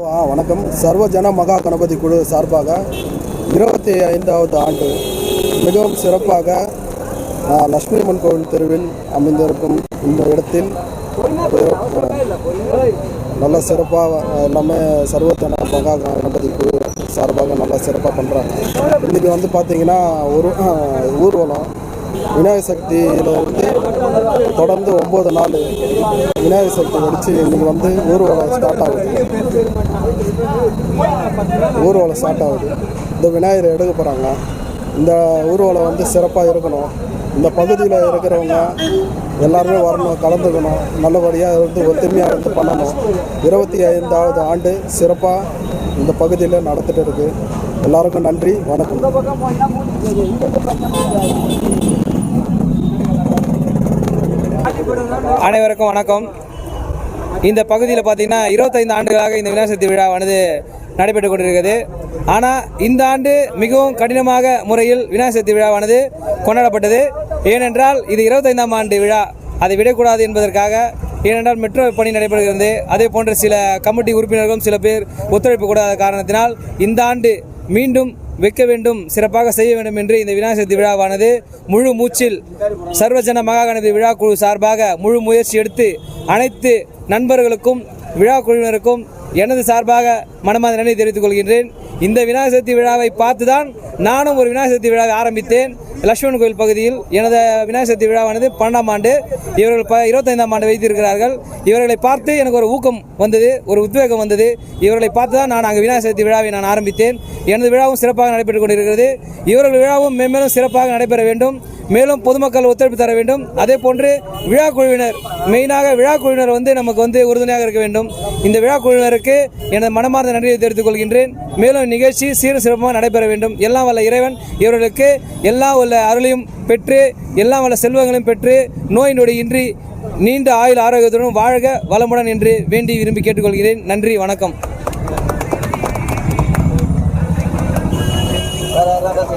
வணக்கம். சர்வஜன மகா கணபதி குழு சார்பாக இருபத்தி ஐந்தாவது ஆண்டு மிகவும் சிறப்பாக லக்ஷ்மி லட்சுமி அம்மன் கோவில் தெருவில் அமைந்திருக்கும் இந்த இடத்தில் நல்ல சிறப்பாக எல்லாமே சர்வஜன மகா கணபதி குழு சார்பாக நல்லா சிறப்பாக பண்ணுறாங்க இன்றைக்கி வந்து பார்த்திங்கன்னா ஒரு ஊர்வலம். விநாயகர் சக்தியில் வந்து தொடர்ந்து ஒம்பது நாள் விநாயகர் சக்தி வடித்து இன்றைக்கி வந்து ஊர்வலம் ஸ்டார்ட் ஆகுது. ஊர்வலம் ஸ்டார்ட் ஆகுது. இந்த விநாயகரை எடுக்க போகிறாங்க இந்த ஊர்வலம் வந்து சிறப்பாக இருக்கணும். இந்த பகுதியில் இருக்கிறவங்க எல்லாருமே வரணும் கலந்துக்கணும். நல்லபடியாக இருந்து ஒத்துமையாக இருந்து பண்ணணும். இருபத்தி ஐந்தாவது ஆண்டு சிறப்பாக இந்த பகுதியில் நடந்துகிட்டு இருக்கு. எல்லாருக்கும் நன்றி வணக்கம். அனைவருக்கும் வணக்கம். இந்த பகுதியில் பார்த்தீங்கன்னா இருபத்தைந்து ஆண்டுகளாக இந்த விநாயகர் சதுர்த்தி விழாவானது நடைபெற்று கொண்டிருக்கிறது. ஆனால் இந்த ஆண்டு மிகவும் கடினமாக முறையில் விநாயகர் சதுர்த்தி விழாவானது கொண்டாடப்பட்டது. ஏனென்றால் இது இருபத்தைந்தாம் ஆண்டு விழா. அதை விடக்கூடாது என்பதற்காக ஏனென்றால் மெட்ரோ பணி நடைபெறுகிறது. அதே போன்ற சில கமிட்டி உறுப்பினர்களும் சில பேர் ஒத்துழைப்பு கூடாத காரணத்தினால் இந்த ஆண்டு மீண்டும் வைக்க வேண்டும் சிறப்பாக செய்ய வேண்டும் என்று இந்த விநாயகர் சதுர்த்தி விழாவானது முழு மூச்சில் சர்வஜன மகாகணபதி விழா குழு சார்பாக முழு முயற்சி எடுத்து அனைத்து நண்பர்களுக்கும் விழா குழுவினருக்கும் எனது சார்பாக மனமார்ந்த நன்றி தெரிவித்துக் கொள்கின்றேன். இந்த விநாயகர் சதுர்த்தி விழாவை பார்த்து தான் நானும் ஒரு விநாயகர் சதுர்த்தி விழாவை ஆரம்பித்தேன். லட்சுமண் கோயில் பகுதியில் எனது விநாயகர் சதுர்த்தி விழாவானது பன்னெண்டாம் ஆண்டு இவர்கள் ப இருபத்தைந்தாம் ஆண்டு வைத்திருக்கிறார்கள். இவர்களை பார்த்து எனக்கு ஒரு ஊக்கம் வந்தது ஒரு உத்வேகம் வந்தது. இவர்களை பார்த்து தான் நான் அங்கே விநாயகர் சதுர்த்தி விழாவை நான் ஆரம்பித்தேன். எனது விழாவும் சிறப்பாக நடைபெற்றுக் கொண்டிருக்கிறது. இவர்கள் விழாவும் மென்மேலும் சிறப்பாக நடைபெற வேண்டும். மேலும் பொதுமக்கள் ஒத்துழைப்பு தர வேண்டும். அதே போன்று விழா குழுவினர் மெயினாக விழா குழுவினர் வந்து நமக்கு வந்து உறுதுணையாக இருக்க வேண்டும். இந்த விழா குழுவினருக்கு எனது மனமார்ந்த நன்றியை தெரிவித்துக் கொள்கின்றேன். மேலும் நிகழ்ச்சி சீர சிறப்பமாக நடைபெற வேண்டும். எல்லாம் வல்ல இறைவன் இவர்களுக்கு எல்லா உள்ள அருளையும் பெற்று எல்லாம் வல்ல செல்வங்களையும் பெற்று நோய் நொடி இன்றி நீண்ட ஆயுள் ஆரோக்கியத்துடன் வாழ்க வளமுடன் என்று வேண்டி விரும்பி கேட்டுக்கொள்கிறேன். நன்றி வணக்கம். வேற யாராவது